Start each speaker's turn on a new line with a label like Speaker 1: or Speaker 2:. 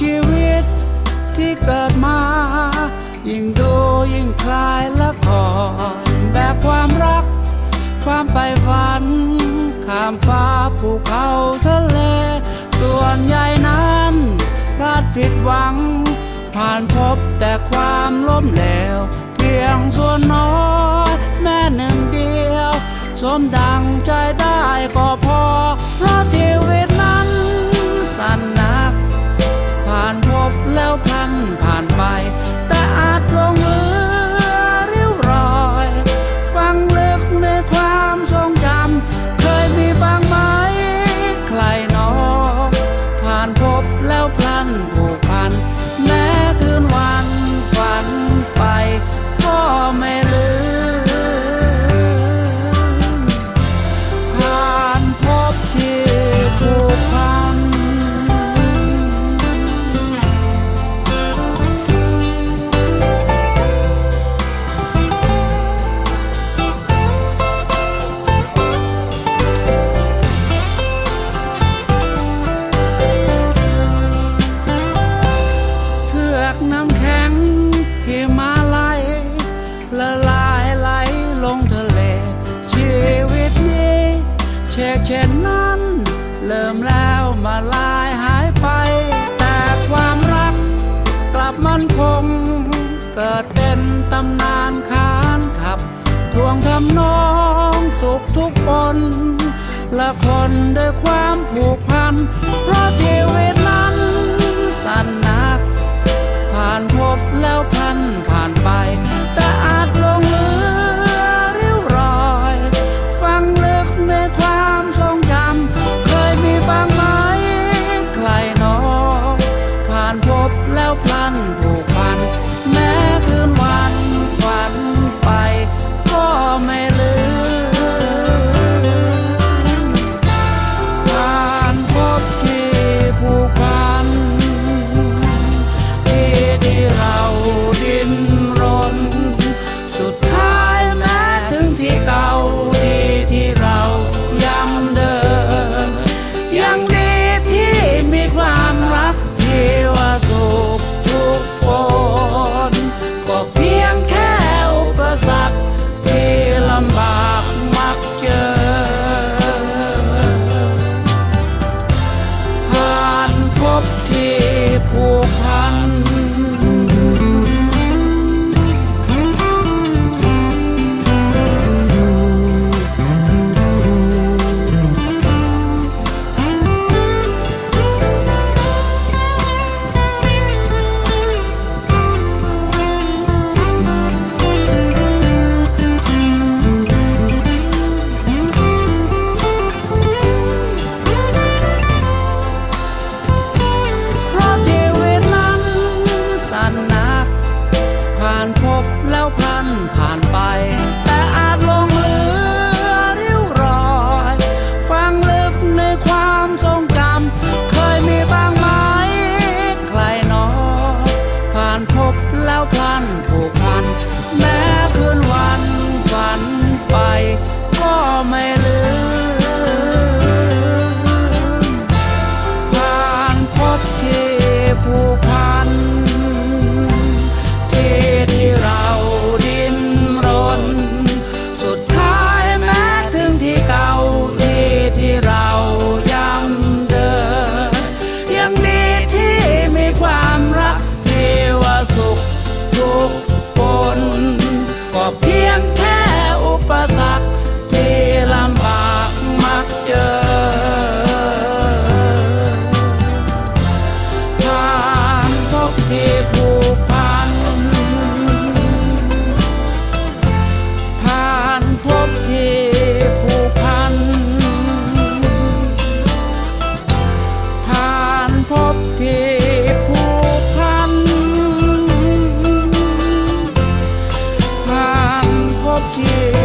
Speaker 1: ชีวิตที่เกิดมา ยิ่งดูยิ่งคลายละครแบบความรัก ความไปฝัน ข้ามฟ้าภูเขาทะเล ส่วนใหญ่นั้นพลาดผิดหวัง ผ่านพบแต่ความล้มเหลว เพียงส่วนน้อยแม่หนึ่งเดียว สมดังใจได้ก็พ ผ่านพบแล้วพลันผ่านไป แต่อาจลงเหลือเริ้วรอย ฟังลึกในความทรงจำเคยมีบางไหมใครนอผ่านพบแล้วพลันผูกพัน แม้คืนวันฝันไป ก็ไม่ เริ่มแล้วมาลายหายไป แต่ความรักกลับมันคง เกิดเป็นตำนานขานขับ ทวงทำนองสุขทุกคนและคนด้วยความผูกพัน เพราะชีวิตนั้นสั้นนัก ผ่านพบแล้วพันผ่านไป ผ่าน ปสรรคที่ลำบากมักเจองผ่านพบที่ผูกพัน ผ่านพบที่ผูกพัน ผ่านพบที่